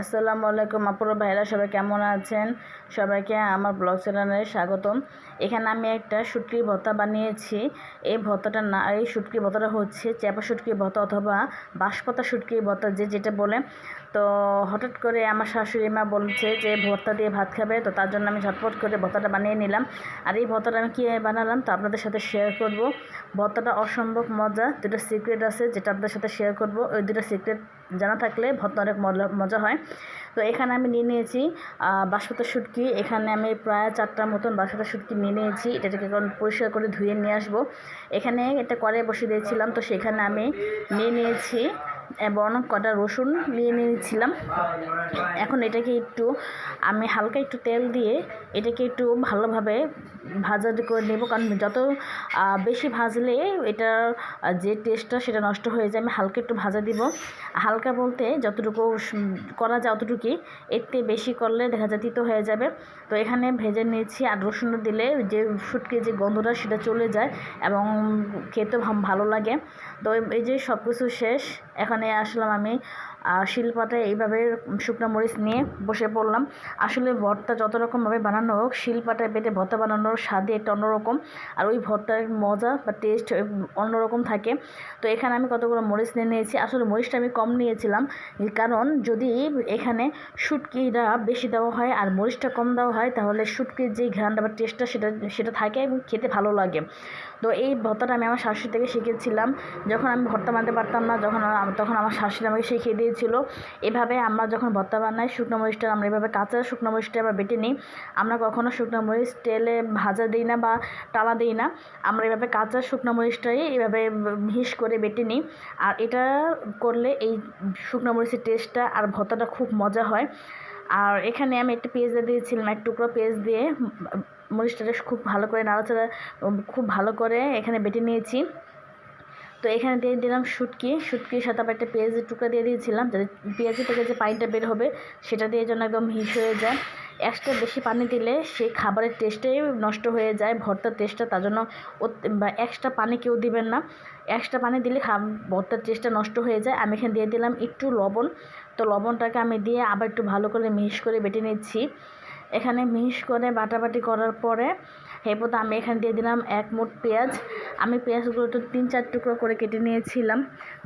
আসসালামু আলাইকুম আপুরা ভাইরা, সবাই কেমন আছেন? সবাইকে আমার ব্লগ চ্যানেলে স্বাগতম। এখানে আমি একটা শুটকি ভর্তা বানিয়েছি। এই ভর্তাটা না, এই শুটকি ভর্তাটা হচ্ছে চ্যাপা শুটকি ভর্তা অথবা বাঁশপাতা শুটকি ভর্তা, যে যেটা বলে। তো হঠাৎ করে আমার শাশুড়ি মা বলছে যে, ভর্তা দিয়ে ভাত খাবে, তো তার জন্য আমি ঝটপট করে ভর্তাটা বানিয়ে নিলাম। আর এই ভর্তাটা আমি কীভাবে বানালাম, তো আপনাদের সাথে শেয়ার করব। ভর্তাটা অসম্ভব মজা, দুটো সিক্রেট আছে যেটা আপনাদের সাথে শেয়ার করব। ওই দুটো সিক্রেট জানা থাকলে ভর্তা অনেক মজা হয়। তো এখানে আমি নিয়ে নিয়েছি বাসতা শুটকি। এখানে আমি প্রায় চারটার মতন বাসতা শুটকি নিয়ে নিয়েছি। এটাকে পরিষ্কার করে ধুয়ে নিয়ে আসব। এখানে এটা করে বসিয়ে দিয়েছিলাম, তো সেখানে আমি নিয়ে নিয়েছি এবং কটা রসুন নিয়ে নিয়েছিলাম। এখন এটাকে একটু আমি হালকা একটু তেল দিয়ে এটাকে একটু ভালোভাবে ভাজা করে নেব। কারণ যত বেশি ভাজলে এটার যে টেস্টটা সেটা নষ্ট হয়ে যায়। আমি হালকা একটু ভাজা দিব। হালকা বলতে যতটুকু করা যায় অতটুকুই। এর থেকে বেশি করলে দেখা যায় তিতো হয়ে যাবে। তো এখানে ভেজে নিয়েছি। আর রসুন দিলে যে ফুটকে যে গন্ধটা সেটা চলে যায় এবং খেতে ভালো লাগে। তো এই যে সব কিছু শেষ। এখানে আসলাম আমি। শিলপাটে এইভাবে শুকনো মরিচ নিয়ে বসে পড়লাম। আসলে ভর্তা যত রকমভাবে বানানো হোক, শিলপাটায় পেটে ভর্তা বানানোর স্বাদে একটা অন্যরকম। আর ওই ভর্তার মজা বা টেস্ট অন্যরকম থাকে। তো এখানে আমি কতগুলো মরিচ নিয়ে নিয়েছি। আসলে মরিচটা আমি কম নিয়েছিলাম কারণ যদি এখানে শুটকিটা বেশি দেওয়া হয় আর মরিচটা কম দেওয়া হয়, তাহলে শুটকির যে ঘ্রানটা বা টেস্টটা সেটা সেটা থাকে এবং খেতে ভালো লাগে। তো এই ভর্তাটা আমি আমার শাশুড়ি থেকে শিখেছিলাম। যখন আমি ভর্তা বানাতে পারতাম না, যখন তখন আমার শাশুড়ি আমাকে শিখিয়ে দিয়েছিল এভাবে আমরা যখন ভর্তা বানাই, শুকনো মরিচটা আমরা এভাবে কাঁচা শুকনো মরিচটা আবার বেটে নিই। আমরা কখনও শুকনো মরিচ তেলে ভাজা দিই না বা টালা দিই না। আমরা এভাবে কাঁচা শুকনো মরিচটাই এভাবে হিস করে বেটে নিই। আর এটা করলে এই শুকনো মরিচের টেস্টটা আর ভর্তাটা খুব মজা হয়। আর এখানে আমি একটা পেঁয়াজ দিয়েছিলাম, এক টুকরো পেঁয়াজ দিয়ে। মরিচটা খুব ভালো করে নাড়াচাড়া, খুব ভালো করে এখানে বেটে নিয়েছি। তো এখানে দিয়ে দিলাম শুটকি। শুটকির সাথে আবার একটা পেঁয়াজের টুকরা দিয়ে দিয়েছিলাম, যাতে পেঁয়াজি থেকে যে পানিটা বের হবে, সেটা দিয়ে যেন একদম হিস হয়ে যায়। এক্সট্রা বেশি পানি দিলে সেই খাবারের টেস্টেই নষ্ট হয়ে যায়, ভর্তার টেস্টটা, তার জন্য এক্সট্রা পানি কেউ দিবেন না। এক্সট্রা পানি দিলে ভর্তার টেস্টটা নষ্ট হয়ে যায়। আমি এখানে দিয়ে দিলাম একটু লবণ। তো লবণটাকে আমি দিয়ে আবার একটু ভালো করে মিহিস করে বেটে নিচ্ছি। এখানে মিহিস করে বাটাবাটি করার পরে এরপর আমি এখানে দিয়ে দিলাম এক মুঠ পেঁয়াজ। আমি পেঁয়াজগুলো একটু তিন চার টুকরো করে কেটে নিয়েছিলাম।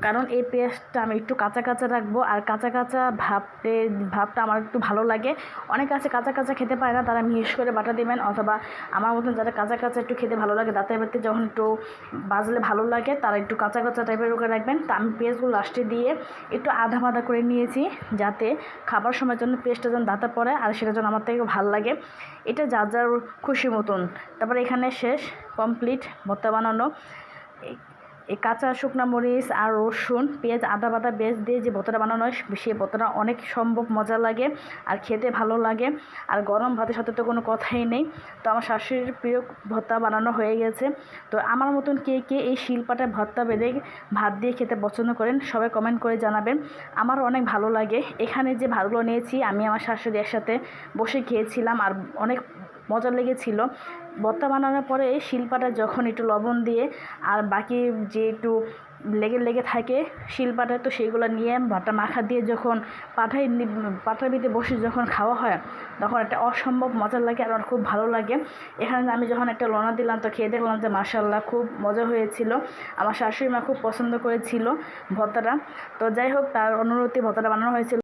কারণ এই পেঁয়াজটা আমি একটু কাঁচা কাঁচা রাখব আর কাঁচা কাঁচা ভাবতে, ভাবটা আমার একটু ভালো লাগে। অনেক আছে কাঁচা কাঁচা খেতে পারে না, তারা মিহিস করে বাটা দেবেন অথবা আমার মতন যারা কাঁচা কাঁচা একটু খেতে ভালো লাগে দাঁতের বাড়িতে যখন একটু বাজলে ভালো লাগে, তারা একটু কাঁচা কাঁচা টাইপের করে রাখবেন। তা আমি পেঁয়াজগুলো লাস্টে দিয়ে একটু আধা মাদা করে নিয়েছি যাতে খাবার সময়ের জন্য পেঁয়াজটা যেন দাঁতে পড়ে আর সেটা যেন আমার থেকে ভালো লাগে। এটা যার যার খুশি মতন। তারপরে এখানে শেষ কমপ্লিট ভর্তা বানানো। এই কাঁচা শুকনো মরিচ আর রসুন, পেঁয়াজ, আদা বাদা বেজ দিয়ে যে ভর্তাটা বানানো হয় সেই ভর্তাটা অনেক সম্ভব, মজা লাগে আর খেতে ভালো লাগে। আর গরম ভাতের সাথে তো কোনো কথাই নেই। তো আমার শাশুড়ির প্রিয় ভর্তা বানানো হয়ে গেছে। তো আমার মতন কে কে এই শিল্পাটা ভর্তা বেঁধে ভাত দিয়ে খেতে পছন্দ করেন, সবাই কমেন্ট করে জানাবেন। আমার অনেক ভালো লাগে। এখানে যে ভাতগুলো নিয়েছি, আমি আমার শাশুড়ি একসাথে বসে খেয়েছিলাম আর অনেক মজা লেগেছিল। ভর্তা বানানোর পরে শিলপাটা যখন একটু লবণ দিয়ে আর বাকি যে একটু লেগে লেগে থাকে শিলপাটা, তো সেইগুলো নিয়ে ভাতটা মাখা দিয়ে যখন পাঠাই পাঠার ভিতরে বসে যখন খাওয়া হয়, তখন একটা অসম্ভব মজা লাগে আর খুব ভালো লাগে। এখানে আমি যখন একটা লোনা দিলাম, তো খেয়ে দেখলাম যে মাসাল্লাহ খুব মজা হয়েছিল। আমার শাশুড়ি মা খুব পছন্দ করেছিল ভর্তাটা। তো যাই হোক, তার অনুরোধে ভর্তাটা বানানো হয়েছিল।